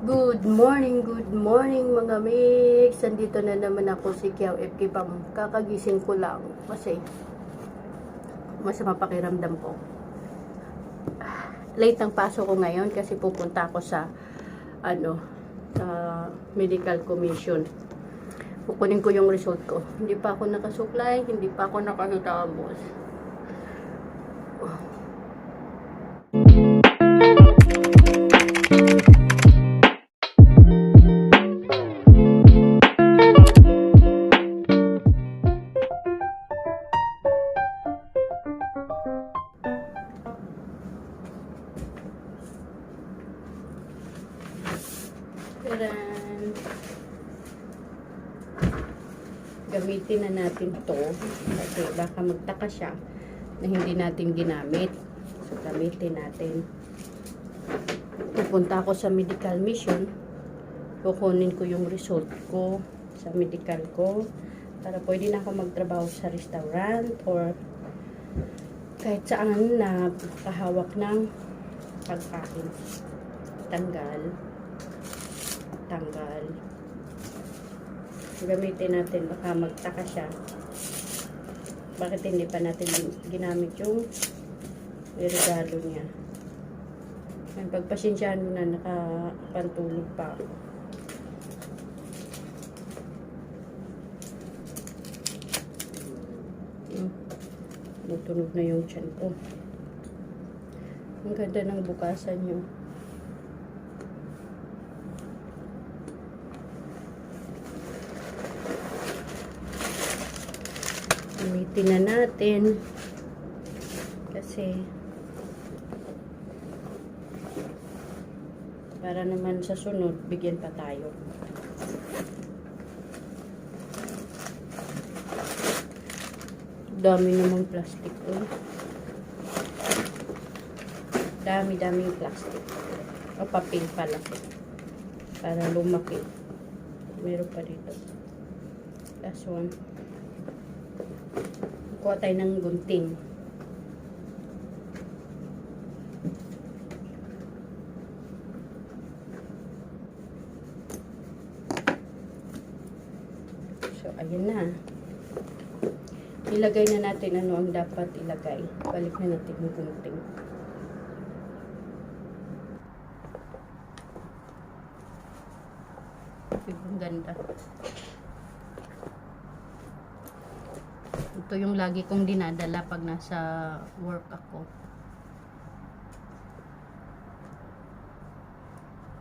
Good morning, good morning mga mix. Andito na naman ako si Kiao FK Pam. Kakagising ko lang kasi masama pakiramdam ko. Late ang pasok ko ngayon kasi pupunta ako sa ano sa medical commission. Kukunin ko yung result ko. Hindi pa ako nakasuklay, hindi pa ako nakatapos. Taran. Gamitin na natin to kasi baka magtaka siya na hindi natin ginamit. So, gamitin natin. Pupunta ako sa medical mission. Kukunin ko yung result ko sa medical ko para pwede na ako magtrabaho sa restaurant or kahit saan na kahawak ng pagkain. Tanggal tanggal. Gamitin natin, baka magtaka siya. Bakit hindi pa natin gin- ginamit yung regalo niya. Yan, pagpasensyahan mo na, nakapantulog pa ako. Hmm. Natunog na yung tiyan ko. Ang ganda ng bukasan niyo. Gamitin na natin. Kasi para naman sa sunod, bigyan pa tayo. Dami namang plastic ko. Dami-daming plastic. O papel pala. Para lumaki. Meron pa dito. Last one. Kuha tayo ng gunting. So, ayun na. Ilagay na natin ano ang dapat ilagay. Balik na natin yung gunting. Ang ganda. Ito yung lagi kong dinadala pag nasa work ako.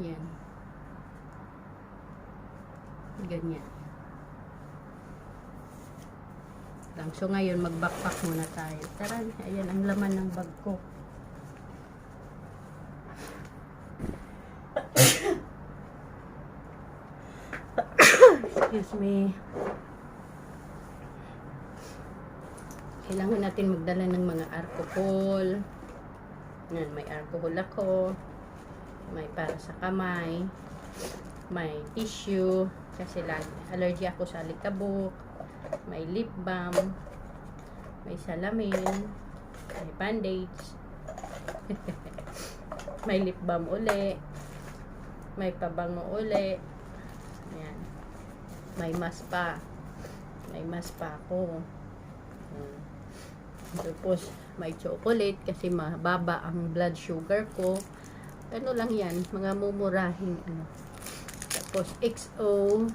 Yan. Ganyan. Lang. So ngayon mag-backpack muna tayo. Tara, ayan ang laman ng bag ko. Excuse me. Kailangan natin magdala ng mga alcohol. Yan, may alcohol ako. May para sa kamay. May tissue. Kasi lagi, allergy ako sa alikabok. May lip balm. May salamin. May bandage. may lip balm uli. May pabango uli. Ayan. May mask pa. May mask pa ako. Hmm. Tapos, may chocolate kasi mababa ang blood sugar ko. Ano lang yan, mga mumurahing ano. Tapos, XO,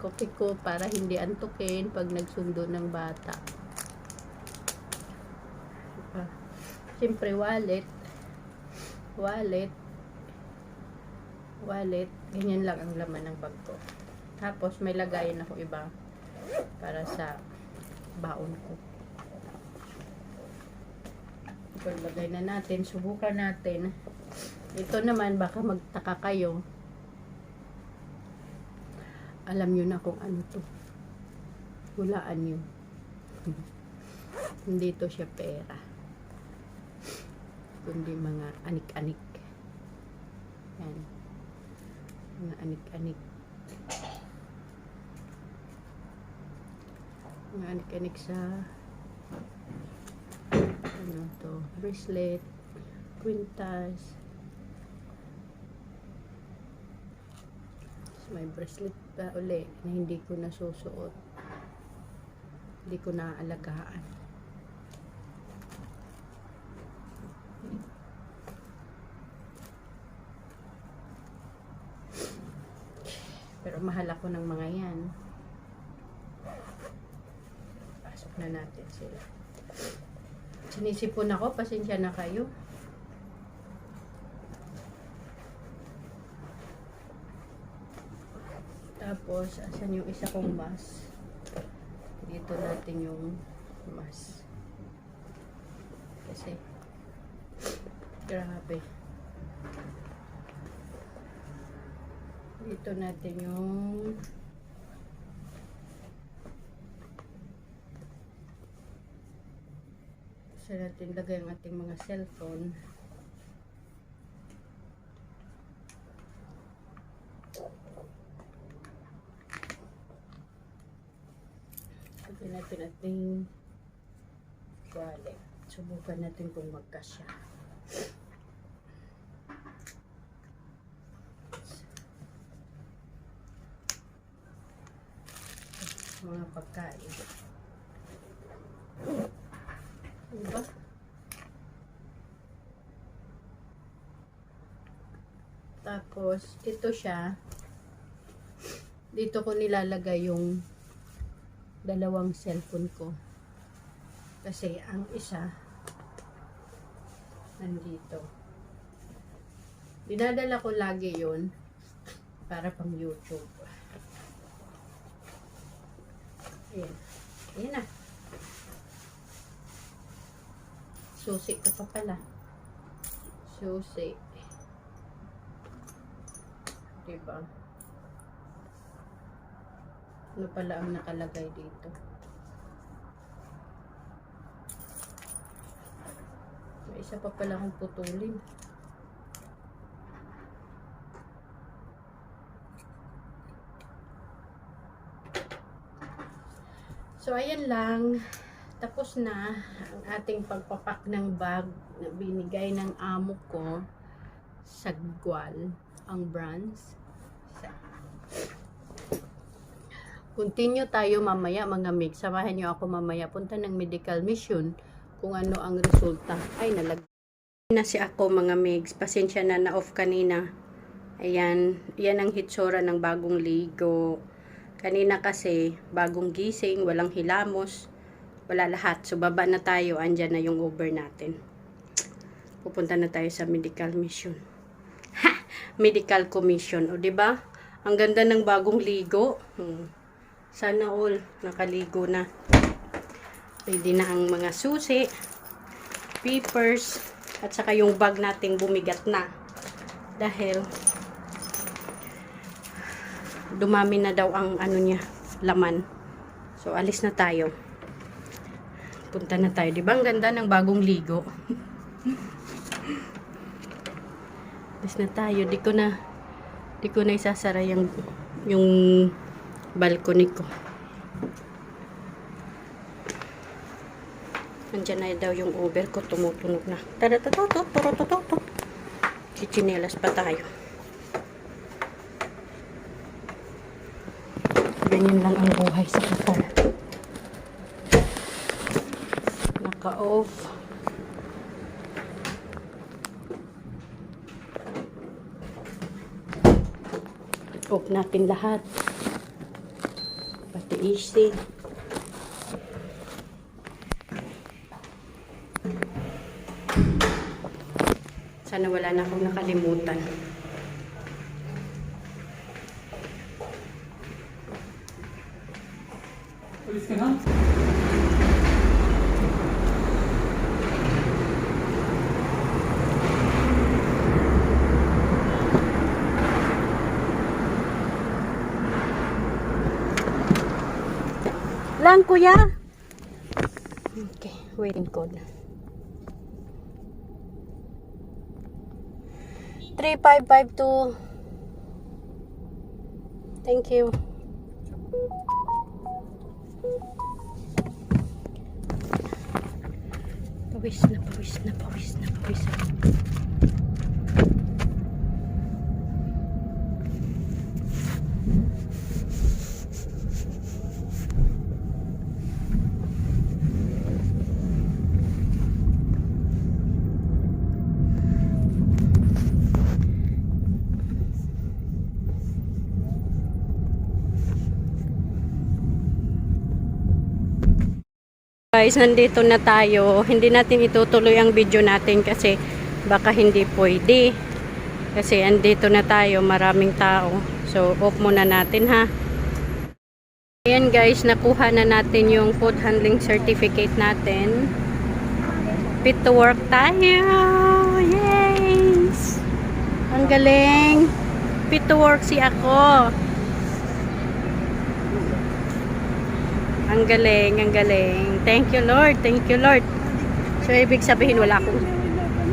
coffee ko para hindi antukin pag nagsundo ng bata. Ah, Siyempre, wallet. Wallet. Wallet. Ganyan lang ang laman ng bag ko. Tapos, may lagayan ako iba para sa baon ko. Paglagay na natin, subukan natin. Ito naman, baka magtaka kayo. Alam nyo na kung ano to. Hulaan nyo. Hindi to siya pera. Kundi mga anik-anik. Yan. Mga anik-anik. Mga anik-anik sa ano to, bracelet, quintas, May bracelet pa uli na hindi ko nasusuot. Hindi ko naalagaan. Pero mahal ako ng mga yan. Pasok na natin sila. Sinisipon ako, pasensya na kayo. Tapos, asan yung isa kong mas? Dito natin yung mas. Kasi, grabe. Dito natin yung sa natin lagay ang ating mga cellphone. Lagyan natin ating wallet. Subukan natin kung magkasya. Mga pagkain. Diba? Tapos, ito siya. Dito ko nilalagay yung dalawang cellphone ko. Kasi ang isa nandito. Dinadala ko lagi yun para pang YouTube. Ayan. Ayan na. Susi ka pa pala. Susi. Diba? Ano pala ang nakalagay dito? May isa pa pala akong putulin. So, ayan lang. Tapos na ang ating pagpapak ng bag na binigay ng amo ko sa Gual, ang brands. Sa- Continue tayo mamaya mga mig. Samahan niyo ako mamaya. Punta ng medical mission kung ano ang resulta. Ay, nalag na si ako mga migs. Pasensya na na-off kanina. Ayan. Yan ang hitsura ng bagong ligo. Kanina kasi, bagong gising, walang hilamos, wala lahat. So, baba na tayo. Andyan na yung Uber natin. Pupunta na tayo sa medical mission. Ha! Medical commission. O, ba? Ang ganda ng bagong ligo. Hmm. Sana all nakaligo na. Pwede na ang mga susi, papers, at saka yung bag nating bumigat na. Dahil dumami na daw ang ano niya, laman. So, alis na tayo. Punta na tayo. Di ba ang ganda ng bagong ligo? alis na tayo. Di ko na di ko na isasara yung yung balcony ko. Nandiyan na daw yung Uber ko, tumutunog na. Taratatatot, taratatatot. Chichinelas pa tayo. Ganyan lang ang buhay sa Qatar. Naka-off. Off natin lahat. AC. Sana wala na akong nakalimutan. Alis ka na? Lang, kuya. Okay, waiting code. 3552. Thank you. Pawis na, pawis na, pawis na, pawis na. Guys, nandito na tayo. Hindi natin itutuloy ang video natin kasi baka hindi pwede. Kasi andito na tayo, maraming tao. So, off muna natin ha. Ayan guys, nakuha na natin yung food handling certificate natin. Fit to work tayo! Yes! Ang galing! Fit to work si ako. Ang galing, ang galing. Thank you Lord, thank you Lord. So, ibig sabihin wala akong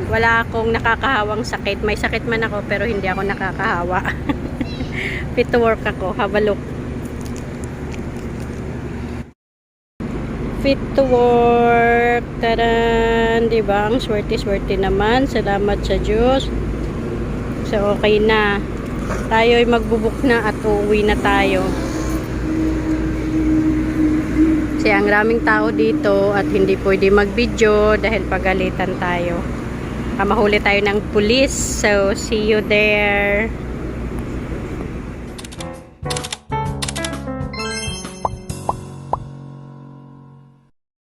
wala akong nakakahawang sakit. May sakit man ako pero hindi ako nakakahawa. Fit to work ako. Have a look. Fit to work. Taran! Diba? Ang swerte-swerte naman. Salamat sa Diyos. So, okay na. Tayo ay magbubuk na at uuwi na tayo. Kasi ang raming tao dito at hindi pwede mag-video dahil pagalitan tayo. Ah, mahuli tayo ng pulis. So, see you there.